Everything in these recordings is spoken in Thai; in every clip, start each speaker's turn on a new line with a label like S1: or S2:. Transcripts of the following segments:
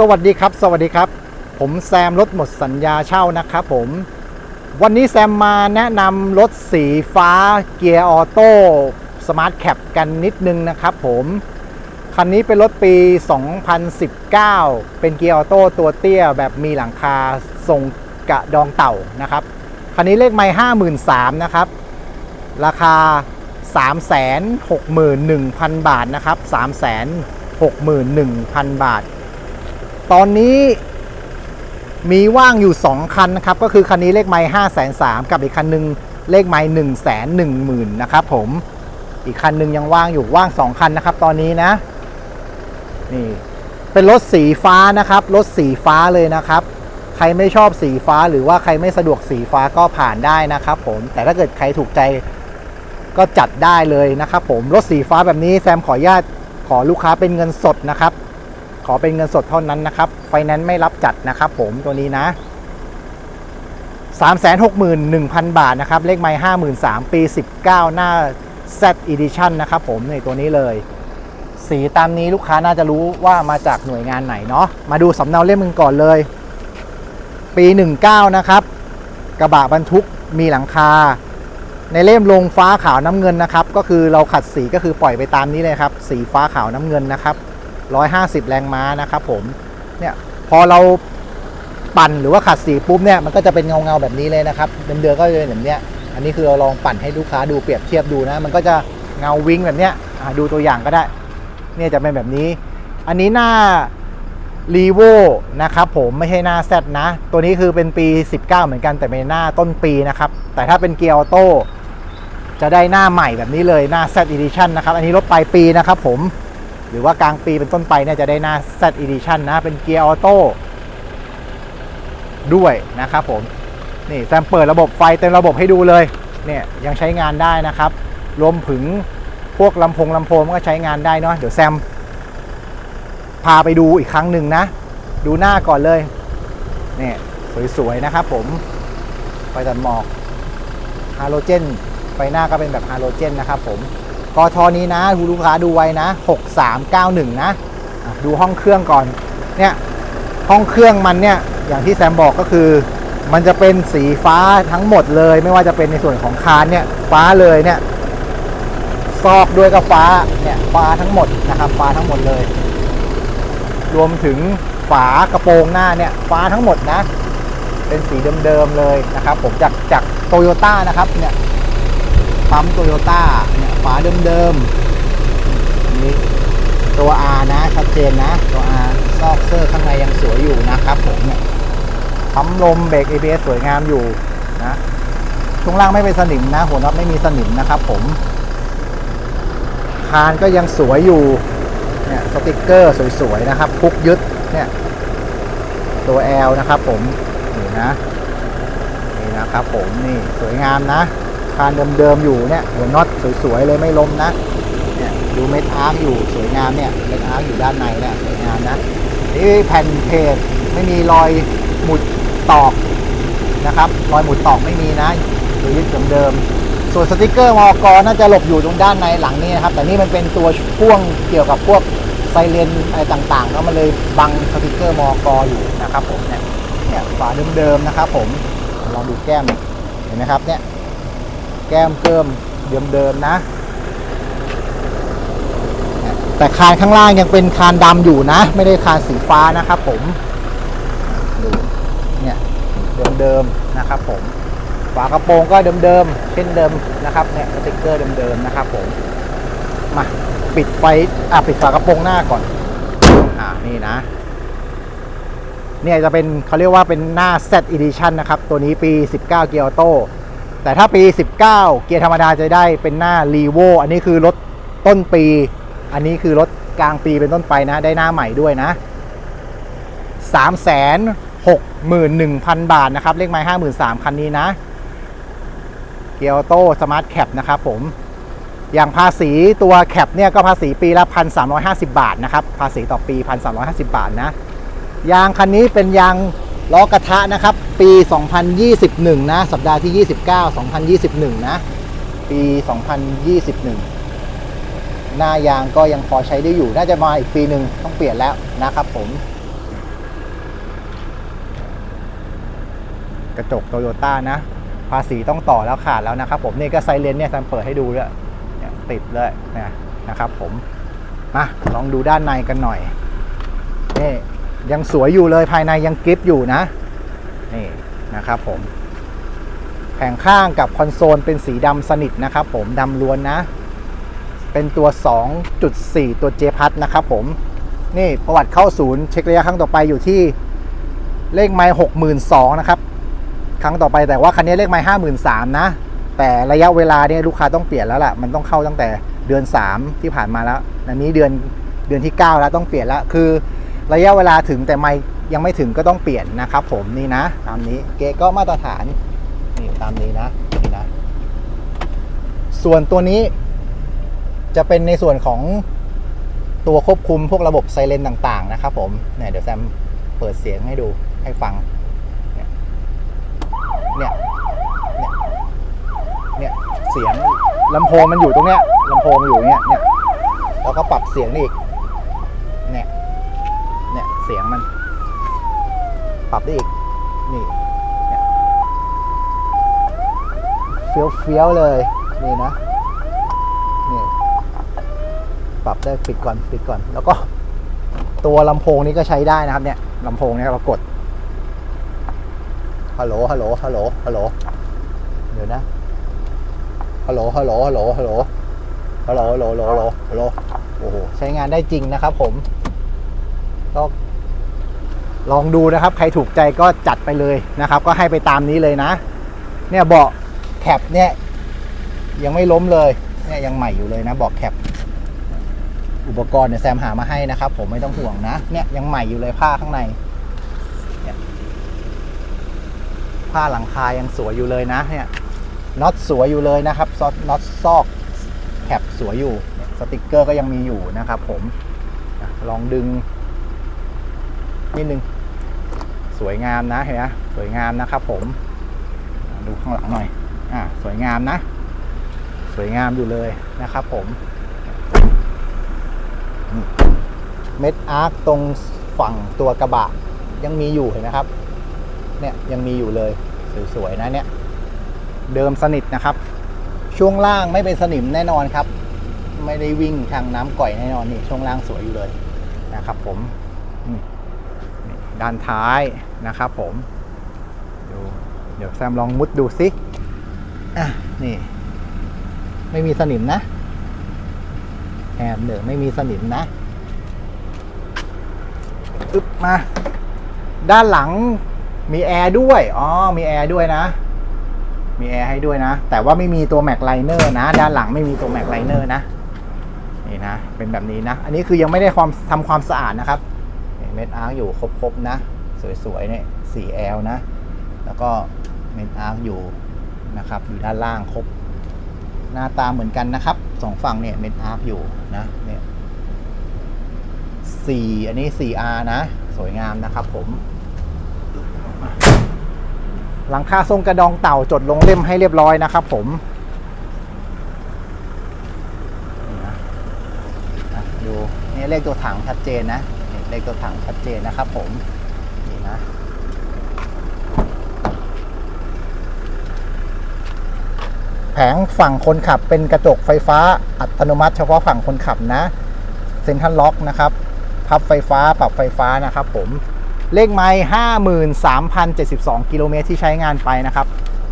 S1: สวัสดีครับ สวัสดีครับ ผมแซมรถหมดสัญญาเช่านะครับผม วันนี้แซมมาแนะนำรถสีฟ้าเกียร์ออโต้สมาร์ทแคปกันนิดนึงนะครับผม คันนี้เป็นรถปี 2019 เป็นเกียร์ออโต้ตัวเตี้ยแบบมีหลังคาทรงกระดองเต่านะครับ คันนี้เลขไม่53,000นะครับ ราคา 361,000 บาทนะครับ 361,000 บาท ตอนนี้มีว่างอยู่ 2 คันนะครับ ก็คือคันนี้เลขไม้5 3 0 0 0กับอีกคันหนึงเลขไม้1 1 0 0 0 0นะครับผมอีกคันหนึงยังว่างอยู่ว่าง 2 คันนะครับ ตอนนี้นะนี่เป็นรถสีฟ้านะครับรถสีฟ้าเลยนะครับ ใครไม่ชอบสีฟ้าหรือว่าใครไม่สะดวกสีฟ้าก็ผ่านได้นะครับ ผมแต่ถ้าเกิดใครถูกใจก็จัดได้เลยนะครับ ผมรถสีฟ้าแบบนี้แซมขออนุญาตขอลูกค้าเป็นเงินสดนะครับ ขอเป็นเงินสดเท่านั้นนะครับ ไฟแนนซ์ไม่รับจัดนะครับ ผมตัวนี้นะ 361,000 บาทนะครับ เลขไม้53,000 ปี 19 หน้า Z Edition นะครับผมในตัวนี้เลย สีตามนี้ลูกค้าน่าจะรู้ว่ามาจากหน่วยงานไหนเนาะ มาดูสำเนาเล่มมึงก่อนเลย ปี 19 นะครับ กระบะบรรทุกมีหลังคา ในเล่มลงฟ้าขาวน้ำเงินนะครับ ก็คือเราขัดสีก็คือปล่อยไปตามนี้เลยครับ สีฟ้าขาวน้ำเงินนะครับ 150 แรงม้านะครับผมเนี่ยพอเราปั่นหรือว่าขัดสีปุ๊บเนี่ยมันก็จะเป็นเงาเงาแบบนี้เลยนะครับเดิมๆก็จะเป็นแบบเนี้ยอันนี้คือเราลองปั่นให้ลูกค้าดูเปรียบเทียบดูนะ มันก็จะเงาวิงแบบเนี้ยดูตัวอย่างก็ได้ เนี่ยจะเป็นแบบนี้ อันนี้หน้ารีโวนะครับผมไม่ใช่หน้า Z นะ ตัวนี้คือเป็นปี 19 เหมือนกันแต่เป็นหน้าต้นปีนะครับ แต่ถ้าเป็นเกียร์ออโต้จะได้หน้าใหม่แบบนี้เลยหน้า Z Edition นะครับ อันนี้รถปลายปีนะครับผม หรือว่ากลางปีเป็นต้นไปเนี่ยจะได้หน้า Z Edition นะ เป็นเกียร์ออโต้ด้วยนะครับผม นี่แซมเปิดระบบไฟเต็มระบบให้ดูเลย เนี่ยยังใช้งานได้นะครับ รวมถึงพวกลำโพงลำโพงก็ใช้งานได้เนาะ เดี๋ยวแซม พาไปดูอีกครั้งหนึ่งนะ ดูหน้าก่อนเลย เนี่ยสวยๆนะครับผมไฟตัดหมอกฮาโลเจนไฟหน้าก็เป็นแบบฮาโลเจนนะครับผม กทนี้นะคุณลูกค้าดูไว้นะ 6391นะอะดูห้องเครื่องก่อนเนี่ยห้องเครื่องมันเนี่ยอย่างที่แซมบอกก็คือ มันจะเป็นสีฟ้าทั้งหมดเลย ไม่ว่าจะเป็นในส่วนของคานเนี่ยฟ้าเลยเนี่ยซอกด้วยก็ฟ้าเนี่ยฟ้าทั้งหมดนะครับฟ้าทั้งหมดเลย รวมถึงฝากระโปรงหน้าเนี่ยฟ้าทั้งหมดนะ เป็นสีเดิมๆเลยนะครับ ผมจากจากโตโยต้านะครับเนี่ย ปั๊มโตโยต้าเนี่ยฝาเดิมๆนี่ตัว R นะชัดเจนนะ ตัว R ซอกเซอร์ข้างในยังสวยอยู่นะครับผมเนี่ยปั๊มลมเบรก ABS สวยงามอยู่นะช่วงล่างไม่เป็นสนิมนะ หัวน็อตไม่มีสนิมนะครับผมคานก็ยังสวยอยู่เนี่ยสติกเกอร์สวยๆนะครับพุกยึดเนี่ยตัว L นะครับผมนี่นะนี่นะครับผมนี่สวยงามนะ คานเดิมๆอยู่เนี่ยหัวน็อตสวยๆเลยไม่ล้มนะเนี่ยดูเม็ดอาร์คอยู่สวยงามเนี่ยเม็ดอาร์คอยู่ด้านในเนี่ยสวยงามนะนี่แผ่นเพจไม่มีรอยหมุดตอกนะครับรอยหมุดตอกไม่มีนะตัวยึดเดิมๆส่วนสติกเกอร์มอกรน่าจะหลบอยู่ตรงด้านในหลังนี้นะครับ แต่นี่มันเป็นตัวพ่วงเกี่ยวกับพวกไซเรนอะไรต่างๆแล้วมันเลยบังสติกเกอร์มอกรอยู่นะครับผมเนี่ยเนี่ยฝาเดิมๆนะครับผมลองดูแก้มเห็นไหมครับเนี่ย แก้มเกิมเดิมๆนะ แต่คานข้างล่างยังเป็นคานดำอยู่นะ ไม่ได้คานสีฟ้านะครับผมดูเนี่ยเดิมๆนะครับผมฝากระโปรงก็เดิมๆเช่นเดิมนะครับเนี่ยสติกเกอร์เดิมๆนะครับผมมาปิดไฟอะปิดฝากระโปรงหน้าก่อนอ่านี่นะเนี่ยจะเป็นเขาเรียกว่าเป็นหน้า Z Edition นะครับ ตัวนี้ปี 19 เกียร์ออโต้ แต่ถ้าปี 19 เกียร์ธรรมดาจะได้เป็นหน้า r ีโวอันนี้คือรถต้นปี อันนี้คือรถกลางปีเป็นต้นไปนะ ได้หน้าใหม่ด้วยนะ361,000 บาทนะครับ เลขไม้53คันนี้นะเกียร์ออโต้สมาร์ทแคปนะครับผม อย่างภาษีตัวแคปเนี่ยก็ภาษีปีละ1,350บาทนะครับ ภาษีต่อปี1,350บาทนะ ยางคันนี้เป็นยาง ล้อกระทะนะครับ ปี 2021 นะ สัปดาห์ที่ 29 2021 นะ ปี 2021 หน้ายางก็ยังพอใช้ได้อยู่ น่าจะมาอีกปีหนึ่งต้องเปลี่ยนแล้วนะครับผม กระจกโตโยต้านะ ภาษีต้องต่อแล้วขาดแล้วนะครับผม นี่ก็ไซเรนเนี่ยซันเปิดให้ดูด้วยติดเลยนะนะครับผม มาลองดูด้านในกันหน่อยนี่ ยังสวยอยู่เลยภายในยังกริปอยู่นะ นี่นะครับผม แผงข้างกับคอนโซลเป็นสีดำสนิทนะครับผมดำล้วนนะ เป็นตัว 2.4 ตัวเจพัทนะครับผม นี่ประวัติเข้าศูนย์เช็คระยะครั้งต่อไปอยู่ที่เลขไมล์หกหมื่นสองนะครับ ครั้งต่อไปแต่ว่าคันนี้เลขไมล์ห้าหมื่นสามนะ แต่ระยะเวลาเนี่ยลูกค้าต้องเปลี่ยนแล้วล่ะ มันต้องเข้าตั้งแต่เดือน3ที่ผ่านมาแล้วอันนี้เดือนเดือนที่9แล้วต้องเปลี่ยนแล้วคือ ระยะเวลาถึงแต่ไม่ยังไม่ถึงก็ต้องเปลี่ยนนะครับ ผมนี่นะ ตามนี้เกก็มาตรฐานนี่ตามนี้นะนี่นะ ส่วนตัวนี้จะเป็นในส่วนของตัวควบคุมพวกระบบไซเรนต่าง ๆ นะครับ ผมเนี่ยเดี๋ยวแซมเปิดเสียงให้ดูให้ฟัง เนี่ยเนี่ยเนี่ยเสียงลำโพงมันอยู่ตรงเนี้ยลำโพงอยู่เนี้ยเนี่ยแล้วก็ปรับเสียงนี่อีก ปรับได้อีก นี่เฟี้ยวเฟี้ยวเลย นี่นะ นี่ ปรับได้ปิดก่อนปิดก่อน แล้วก็ตัวลำโพงนี้ก็ใช้ได้นะครับ เนี่ยลำโพงเนี่ยเรากด ฮัลโหล ฮัลโหล ฮัลโหล ฮัลโหล เดี๋ยวนะ ฮัลโหล ฮัลโหล ฮัลโหล ฮัลโหล ฮัลโหล ฮัลโหล ฮัลโหล โอ้โห ใช้งานได้จริงนะครับผม ก็ ลองดูนะครับ ใครถูกใจก็จัดไปเลยนะครับ ก็ให้ไปตามนี้เลยนะ เนี่ยเบาะแคปเนี่ยยังไม่ล้มเลยเนี่ยยังใหม่อยู่เลยนะเบาะแคปอุปกรณ์เนี่ยแซมหามาให้นะครับ ผมไม่ต้องห่วงนะ เนี่ยยังใหม่อยู่เลยผ้าข้างในผ้าหลังคายังสวยอยู่เลยนะเนี่ยน็อตสวยอยู่เลยนะครับซอน็อตซอกแคปสวยอยู่สติกเกอร์ก็ยังมีอยู่นะครับ ผมลองดึงนิดนึง สวยงามนะเห็นไหมสวยงามนะครับผม ดูข้างหลังหน่อย อ่า สวยงามนะ สวยงามอยู่เลยนะครับผม เม็ดอาร์คตรงฝั่งตัวกระบะ ยังมีอยู่เห็นไหมครับ เนี่ยยังมีอยู่เลย สวยๆนะเนี่ย เดิมสนิทนะครับ ช่วงล่างไม่เป็นสนิมแน่นอนครับ ไม่ได้วิ่งทางน้ำก่อยแน่นอนนี่ช่วงล่างสวยอยู่เลยนะครับผม ด้านท้ายนะครับผมดูเดี๋ยวแซมลองมุดดูสิอะนี่ ไม่มีสนิมนะแอบเดี๋ยวไม่มีสนิมนะอึ๊บมา ด้านหลังมีแอร์ด้วย อ๋อ มีแอร์ด้วยนะ มีแอร์ให้ด้วยนะ แต่ว่าไม่มีตัวแม็กไลเนอร์นะ ด้านหลังไม่มีตัวแม็กไลเนอร์นะ นี่นะ เป็นแบบนี้นะ อันนี้คือยังไม่ได้ความทำความสะอาดนะครับ เม็ดอาร์คอยู่ครบๆนะ สวยๆเนี่ย 4L นะ แล้วก็เม็ดอาร์คอยู่นะครับ อยู่ด้านล่างครบ หน้าตาเหมือนกันนะครับสองฝั่งเนี่ยเม็ดอาร์คอยู่นะเนี่ยสี่อันนี้ 4R นะ สวยงามนะครับผมหลังคาทรงกระดองเต่าจดลงเล่มให้เรียบร้อยนะครับผมดูนี่เลขตัวถังชัดเจนนะ เลขตัวถังชัดเจนนะครับผม นี่นะ แผงฝั่งคนขับเป็นกระจกไฟฟ้าอัตโนมัติเฉพาะฝั่งคนขับนะ เซ็นทรัลล็อกนะครับ พับไฟฟ้าปรับไฟฟ้านะครับผม เลขไม้ห้าหมื่นสามพันเจ็ดสิบสองกิโลเมตรที่ใช้งานไปนะครับ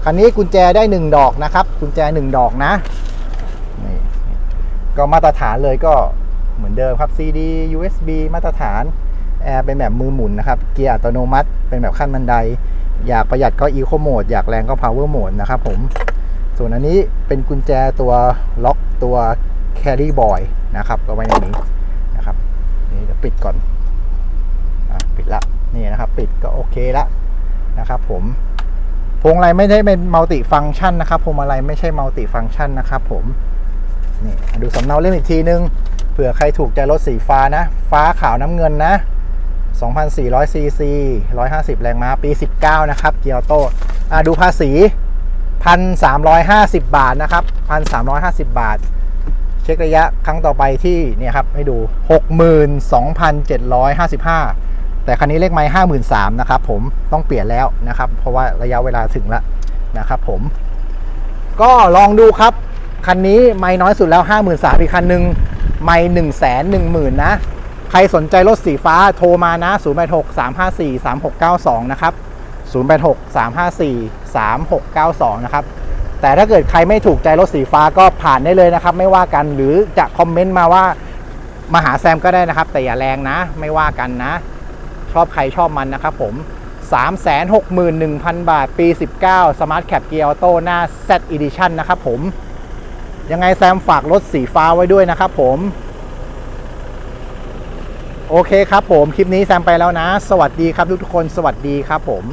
S1: คันนี้กุญแจได้หนึ่งดอกนะครับ กุญแจหนึ่งดอกนะนี่ก็มาตรฐานเลยก็ เหมือนเดิมครับ CD USB มาตรฐานแอร์เป็นแบบมือหมุนนะครับ เกียร์อัตโนมัติ เป็นแบบขั้นบันได อยากประหยัดก็ Eco Mode อยากแรงก็ Power Mode นะครับผม ส่วนอันนี้เป็นกุญแจตัวล็อกตัว Carry Boy นะครับก็ไว้ในนี้นะครับนี่เดี๋ยวปิดก่อนอะปิดละนี่นะครับ ปิดก็โอเคละนะครับ ผมพวงมาลัยไม่ได้เป็นมัลติฟัง c t ชันนะครับพวงมาลัยไม่ใช่มัลติฟัง c t ชันนะครับ ผมนี่ดูสำเนาเล่มอีกทีนึง เผื่อใครถูกใจรถสีฟ้านะ ฟ้าขาวน้ำเงินนะ 2,400ซีซี150 แรงม้าปี 19 นะครับ เกียร์โต้ดูภาษี 1,350 บาทนะครับ 1,350 บาท เช็คระยะครั้งต่อไปที่เนี่ยครับ ให้ดู 62,755 แต่คันนี้เลขไม้ห้าหมื่นสามนะครับผมต้องเปลี่ยนแล้วนะครับ เพราะว่าระยะเวลาถึงแล้วนะครับผม ก็ลองดูครับ คันนี้ไม่น้อยสุดแล้ว 5 3 0 0 0อีกคันหนึ่ง ไม่1 1 0 0 0 0นะ ใครสนใจรถสีฟ้าโทรมานะ 086 354 3692 นะครับ 086 354 3692 นะครับ แต่ถ้าเกิดใครไม่ถูกใจรถสีฟ้าก็ผ่านได้เลยนะครับ ไม่ว่ากันหรือจะคอมเมนต์มาว่ามาหาแซมก็ได้นะครับ แต่อย่าแรงนะ ไม่ว่ากันนะ ชอบใครชอบมันนะครับผม361,000 บาท ปี 19 Smart Cap Gear Auto หน้า Z Edition นะครับผม ยังไงแซมฝากรถสีฟ้าไว้ด้วยนะครับผม โอเคครับผม คลิปนี้แซมไปแล้วนะ สวัสดีครับทุกทุกคน สวัสดีครับผม